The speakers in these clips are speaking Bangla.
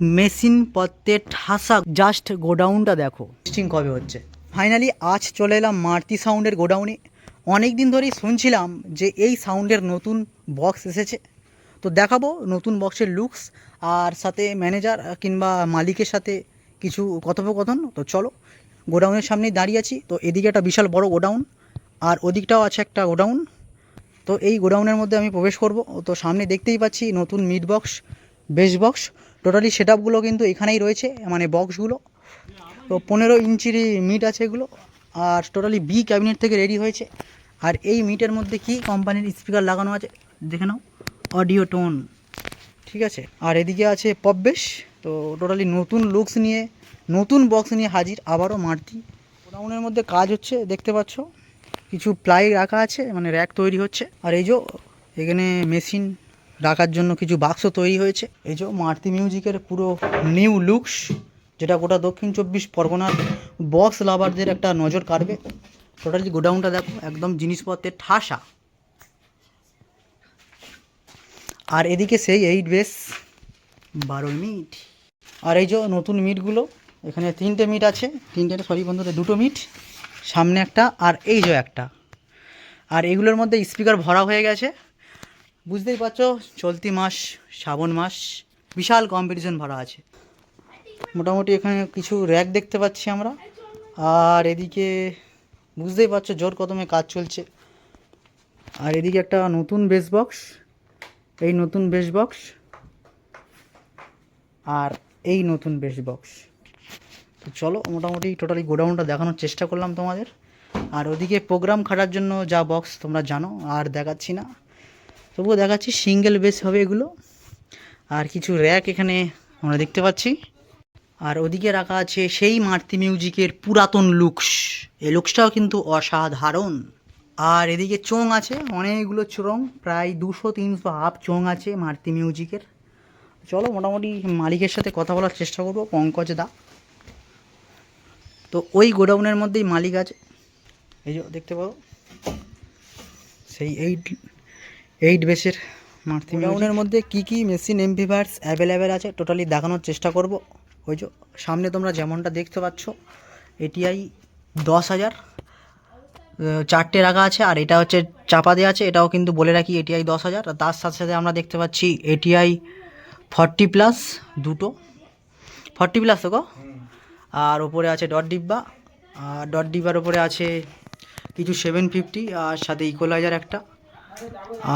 মেশিন পত্রের ঠাসা জাস্ট গোডাউনটা দেখো। টেস্টিং কবে হচ্ছে? ফাইনালি আজ চলে এলাম মারতি সাউন্ডের গোডাউনে। অনেক দিন ধরেই শুনছিলাম যে এই সাউন্ডের নতুন বক্স এসেছে। তো দেখাবো নতুন বক্সের লুকস আর সাথে ম্যানেজার কিংবা মালিকের সাথে কিছু কথোপকথন। তো চলো, গোডাউনের সামনেই দাঁড়িয়ে আছি। তো এদিকে একটা বিশাল বড় গোডাউন আর ওদিকটাও আছে একটা গোডাউন। তো এই গোডাউনের মধ্যে আমি প্রবেশ করব। তো সামনে দেখতেই পাচ্ছি নতুন mid box bass box totally set আপগুলো কিন্তু এখানেই রয়েছে মানে বক্সগুলো তো পনেরো ইঞ্চির মিট আছে এগুলো, আর টোটালি বি ক্যাবিনেট থেকে রেডি হয়েছে। আর এই মিটের মধ্যে কি কোম্পানির স্পিকার লাগানো আছে, দেখে নাও। অডিও টোন ঠিক আছে? আর এদিকে আছে পপ বেশ তো টোটালি নতুন লুকস নিয়ে, নতুন বক্স নিয়ে হাজির আবারও মারতি গোডাউনের মধ্যে কাজ হচ্ছে, দেখতে পাচ্ছ। কিছু প্লাই রাখা আছে মানে র্যাক তৈরি হচ্ছে। আর এই যে, এখানে মেশিন রাখার জন্য কিছু বাক্স তৈরি হয়েছে। এই যে মারতি মিউজিকের পুরো নিউ লুকস, যেটা গোটা দক্ষিণ চব্বিশ পরগনার বক্স লাভারদের একটা নজর কাড়বে। টোটালি গোডাউনটা দেখো, একদম জিনিসপত্রের ঠাসা। আর এদিকে সেই এইট বেস বারো মিট। আর এই যে নতুন মিটগুলো, এখানে তিনটে মিট আছে, তিনটে সরি বন্ধুতে দুটো মিট, সামনে একটা আর এই যে একটা। আর এগুলোর মধ্যে স্পিকার ভরা হয়ে গেছে। বুঝতেই পারছ, চলতি মাস, শ্রাবণ মাস, বিশাল কম্পিটিশন ভরা আছে। মোটামুটি এখানে কিছু র্যাক দেখতে পাচ্ছি আমরা। আর এদিকে বুঝতেই পারছ, জোর কদমে কাজ চলছে। আর এদিকে একটা নতুন বেস বক্স এই নতুন বেস বক্স আর এই নতুন বেস বক্স তো চলো, মোটামুটি টোটালি গোডাউনটা দেখানোর চেষ্টা করলাম তোমাদের। আর ওদিকে প্রোগ্রাম খাটার জন্য যা বক্স তোমরা জানো, আর দেখাচ্ছি না। তবুও দেখাচ্ছি, সিঙ্গেল বেস হবে এগুলো। আর কিছু র্যাক এখানে আমরা দেখতে পাচ্ছি। আর ওদিকে রাখা আছে সেই মারতি মিউজিকের পুরাতন লুকস। এই লুকসটাও কিন্তু অসাধারণ। আর এদিকে চোং আছে, অনেকগুলো চোং প্রায় দুশো তিনশো হাফ চোং আছে মারতি মিউজিকের। চলো মোটামুটি মালিকের সাথে কথা বলার চেষ্টা করব, পঙ্কজ দা। তো ওই গোডাউনের মধ্যেই মালিক আছে। এই যে দেখতে পাবো, সেই এইট এইট বেসের মারতি গোডাউনের মধ্যে কি কি মেশিন এমপিভার্স অ্যাভেলেবেল আছে টোটালি দেখানোর চেষ্টা করব। ওই যে সামনে তোমরা যেমনটা দেখতে পাচ্ছ এটিআই দশ হাজার চারটে রাখা আছে আর এটা হচ্ছে চাপা দেওয়া আছে এটাও কিন্তু বলে রাখি এটিআই দশ হাজার। আর তার সাথে সাথে আমরা দেখতে পাচ্ছি এটিআই ফর্টি প্লাস দুটো। ফর্টি প্লাস তো গো? আর ওপরে আছে ডট ডিব্বা। আর ডট ডিব্বার ওপরে আছে কিছু সেভেন ফিফটি আর সাথে ইকোলাইজার একটা।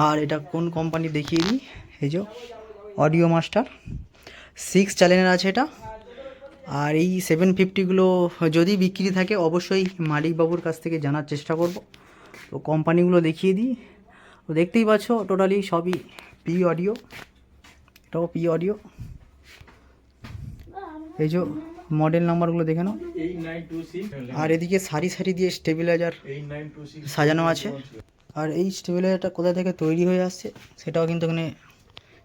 আর এটা কোন কোম্পানি দেখিয়ে দিই? এই যে অডিও মাস্টার সিক্স চ্যানেলের আছে এটা। আর এই সেভেন ফিফটিগুলো যদি বিক্রি থাকে অবশ্যই মালিকবাবুর কাছ থেকে জানার চেষ্টা করব। তো কোম্পানিগুলো দেখিয়ে দিই। তো দেখতেই পাচ্ছ টোটালি সবই পি অডিও এটাও পি অডিও এই যে মডেল নাম্বারগুলো দেখে নাও। আর এদিকে সারি সারি দিয়ে স্টেবিলাইজার সাজানো আছে। আর এই স্টেবিলাইজারটা কোথা থেকে তৈরি হয়ে আসছে সেটাও কিন্তু এখানে,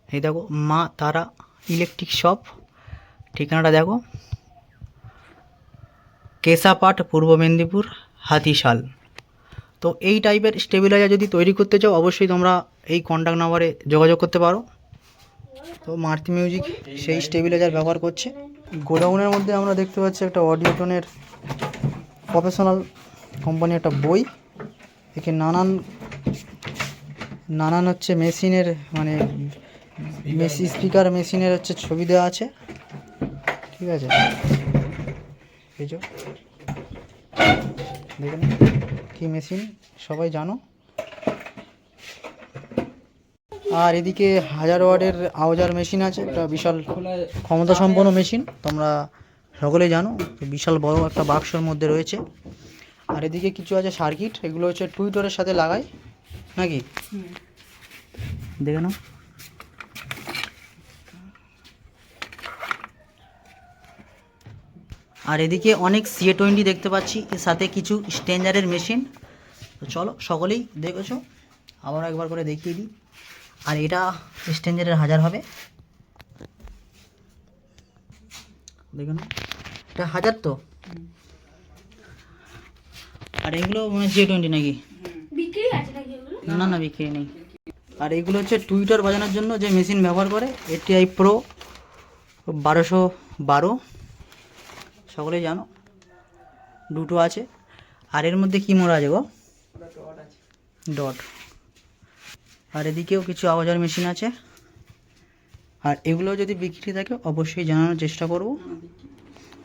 এই দেখো, মা তারা ইলেকট্রিক শপ, ঠিকানাটা দেখো। কেশাপাট, পূর্ব মেদিনীপুর, হাতিশাল। তো এই টাইপের স্টেবিলাইজার যদি তৈরি করতে চাও, অবশ্যই তোমরা এই কন্ট্যাক্ট নাম্বারে যোগাযোগ করতে পারো। তো মারতি মিউজিক সেই স্টেবিলাইজার ব্যবহার করছে। গোডাউনের মধ্যে আমরা দেখতে পাচ্ছি একটা অডিও টোনের প্রফেশনাল কোম্পানি একটা বই। একে নানান নানান হচ্ছে মেশিনের মানে মেশি, স্পিকার মেশিনের হচ্ছে ছবি দেওয়া আছে। ঠিক আছে? দেখুন কী মেশিন, সবাই জানো? আর এদিকে হাজার ওয়ার্ডের আওজার মেশিন আছে, একটা বিশাল ক্ষমতা সম্পন্ন মেশিন, তোমরা সকলেই জানো, বিশাল বড় একটা বাক্সর মধ্যে রয়েছে। আর এদিকে কিছু আছে সার্কিট, এগুলো হচ্ছে টুইটারের সাথে লাগাই। নাকি? দেখে নাও। আর এদিকে অনেক সিএ টোয়েন্টি দেখতে পাচ্ছি। এর সাথে কিছু স্ট্যান্ডার্ডের মেশিন। তো চলো সকলেই দেখেছ? আবার একবার করে দেখিয়ে দিই। আর এটা স্ট্যান্ডার্ডের হাজার হবে। দেখুন এটা হাজার তো? আর এগুলো মানে জিও টোয়েন্টি নাকি? বিক্রি আছে না না, বিক্রি নেই। আর এগুলো হচ্ছে টুইটার বাজানোর জন্য যে মেশিন ব্যবহার করে এটিআই প্রো বারোশো বারো। সকলেই জানো, দুটো আছে। আর এর মধ্যে কী মোড়া আছে গো? ডট আর এদিকেও কিছু আওয়াজার মেশিন আছে। আর এগুলো যদি বিক্রি থাকে, অবশ্যই জানানোর চেষ্টা করব।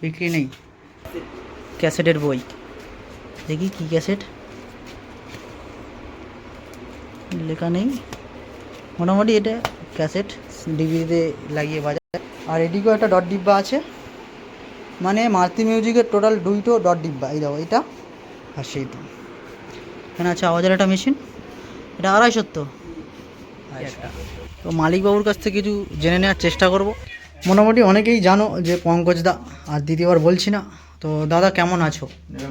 বিক্রি নেই। ক্যাসেটের বই। দেখি কি ক্যাসেট। লেখা নেই। মোটামুটি এটা ক্যাসেট ডিভিডিতে লাগিয়ে বাজায়। আর এদিকেও একটা ডট ডিব্বা আছে। মানে মারতি মিউজিকের টোটাল দুইটো ডট ডিব্বা। এই দাও এটা আর সেইটা। এখানে আছে আওয়াজের একটা মেশিন এটা আড়াইশো তো। তো মালিকবাবুর কাছ থেকে কিছু জেনে নেওয়ার চেষ্টা করব। মোটামুটি অনেকেই জানো যে পঙ্কজ দা আর দ্বিতীয়বার বলছি না। তো দাদা কেমন আছো?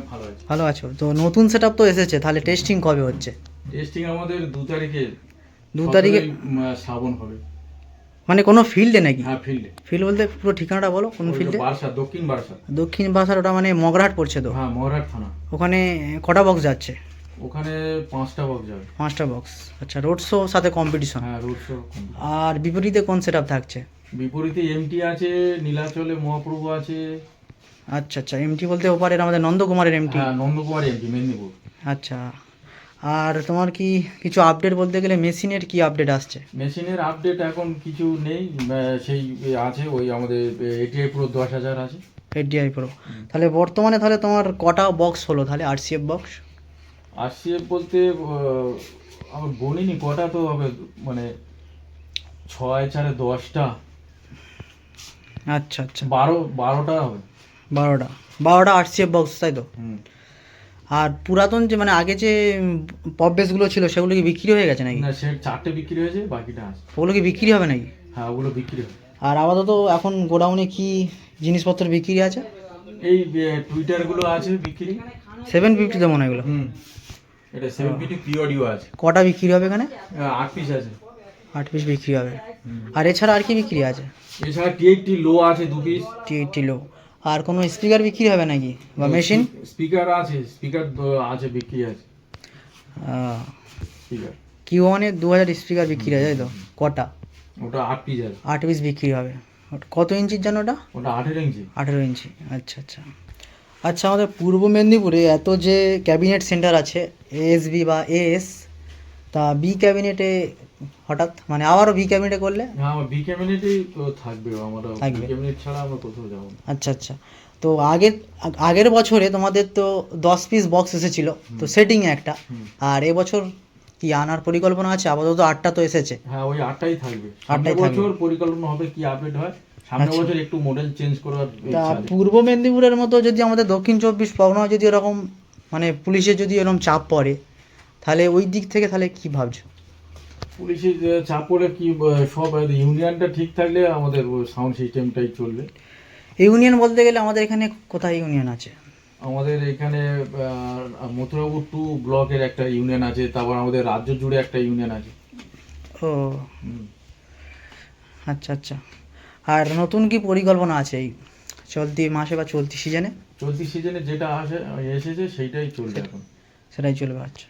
ভালো ভালো আছো? তো নতুন সেট তো এসেছে তাহলে টেস্টিং কবে হচ্ছে? টেস্টিং আমাদের দু তারিখে দু তারিখে? শ্রাবণ হবে। মানে কোনো ফিল্ডে নাকি? হ্যাঁ ফিল্ডে ফিল্ড বলতে পুরো ঠিকানাটা বলো কোন ফিল্ডে বারসা দক্ষিণ বারসা দক্ষিণ বাসার ওটা মানে মগরাহাট পড়ছে তো? হ্যাঁ মহারাট থানা। ওখানে কটা বক্স যাচ্ছে? ওখানে পাঁচটা বক্স যাবে। পাঁচটা বক্স আচ্ছা রোড শো সাথে কম্পিটিশন হ্যাঁ রোড শো আর বিপরীতে কোন সেট থাকছে? বিপরীতে এমটি আছে নীলাচলে মহাপ্রভু আছে। আচ্ছা আচ্ছা এমটি বলতে ওপারের আমাদের নন্দকুমারের এমটি হ্যাঁ নন্দকুমার এমটি মেদিনীপুর। আচ্ছা। আর তোমার কি কিছু আপডেট বলতে গেলে মেশিনের কি আপডেট আসছে? মেশিনের আপডেট এখন কিছু নেই সেই আছে ওই আমাদের এটিআই পুরো দশ হাজার আছে। এডিআই প্রো তাহলে বর্তমানে তাহলে তোমার কটা বক্স হলো? তাহলে আরসিএফ বক্স আরসিএফ বলতে আমার বলিনি কটা তো হবে মানে ছয় চারে দশটা। আচ্ছা আচ্ছা। বারো বারোটা হবে। বারোটা। বারোটা আরসিএফ বক্স তাই তো? হুম। আর পুরাতন যে মানে আগে যে পপ বেসগুলো ছিল সেগুলো কি বিক্রি হয়ে গেছে নাকি? না সে চারটে বিক্রি হয়েছে বাকিটা আছে। ওগুলো কি বিক্রি হবে নাকি? হ্যাঁ ওগুলো বিক্রি হবে। আর আপাতত এখন গোডাউনে কি জিনিসপত্র বিক্রি আছে? এই টুইটারগুলো আছে বিক্রি। সেভেন ফিফটিতে মনে হয় এগুলো। হুম এটা সেভেন ফিফটি পিওডিও আছে। কটা বিক্রি হবে এখানে? আহ, আট পিস আছে। আট পিস বিক্রি হবে। আর এছাড়া আর কি বিক্রি আছে? এছাড়া টি এইটটি লো আছে দু পিস টি এইটটি লো আর কোনো স্পিকার বিক্রি হবে নাকি? বা মেশিন স্পিকার আছে স্পিকার আছে বিক্রি আছে। স্পিকার কিউ ওয়ানের দু হাজার স্পিকার বিক্রি আছে তাই তো? কটা? ওটা আট পিস আছে। আট পিস বিক্রি হবে। কত ইঞ্চির জানো ওটা? ওটা আঠেরো ইঞ্চি। আঠেরো ইঞ্চি। আচ্ছা আচ্ছা। আচ্ছা আমাদের পূর্ব মেদিনীপুরে এত যে ক্যাবিনেট সেন্টার আছে এএসবি বা এএস তা বি ক্যাবিনেটে হঠাৎ? মানে আবারও বি ক্যাবিনেটে করলে? হ্যাঁ আমার বি ক্যাবিনেটেই তো থাকবে। আমরা থাকবে। ক্যাবিনেট ছাড়া আমরা কোথাও যাব আচ্ছা আচ্ছা। তো আগের আগের বছরে তোমাদের তো দশ পিস বক্স এসেছিল। তো সেটিং একটা। আর এবছর কি আনার পরিকল্পনা আছে? আপাতত আটটা তো এসেছে। হ্যাঁ ওই আটটাই থাকবে। আটটাই। বছর পরিকল্পনা হবে কি আপডেট হয়? সামনের আচ্ছা। বছর একটু মডেল চেঞ্জ করার তা। পূর্ব মেদিনীপুরের মতো যদি আমাদের দক্ষিণ চব্বিশ পরগনা যদি এরকম মানে পুলিশের যদি এরকম চাপ পড়ে তাহলে ওই দিক থেকে তাহলে কি ভাবছ? পুলিশের যে চাপ কি সব ইউনিয়নটা ঠিক থাকলে আমাদের সাউন্ড সিস্টেমটাই চলবে। ইউনিয়ন বলতে গেলে আমাদের এখানে কোথায় ইউনিয়ন আছে? আমাদের এখানে মথুরাপুর টু ব্লকের একটা ইউনিয়ন আছে তারপর আমাদের রাজ্য জুড়ে একটা ইউনিয়ন আছে। ও। আচ্ছা আচ্ছা। আর নতুন কি পরিকল্পনা আছে এই চলতি মাসে বা চলতি সিজনে? চলতি সিজনে যেটা আসে এসেছে সেইটাই চলবে এখন। সেটাই চলবে আচ্ছা।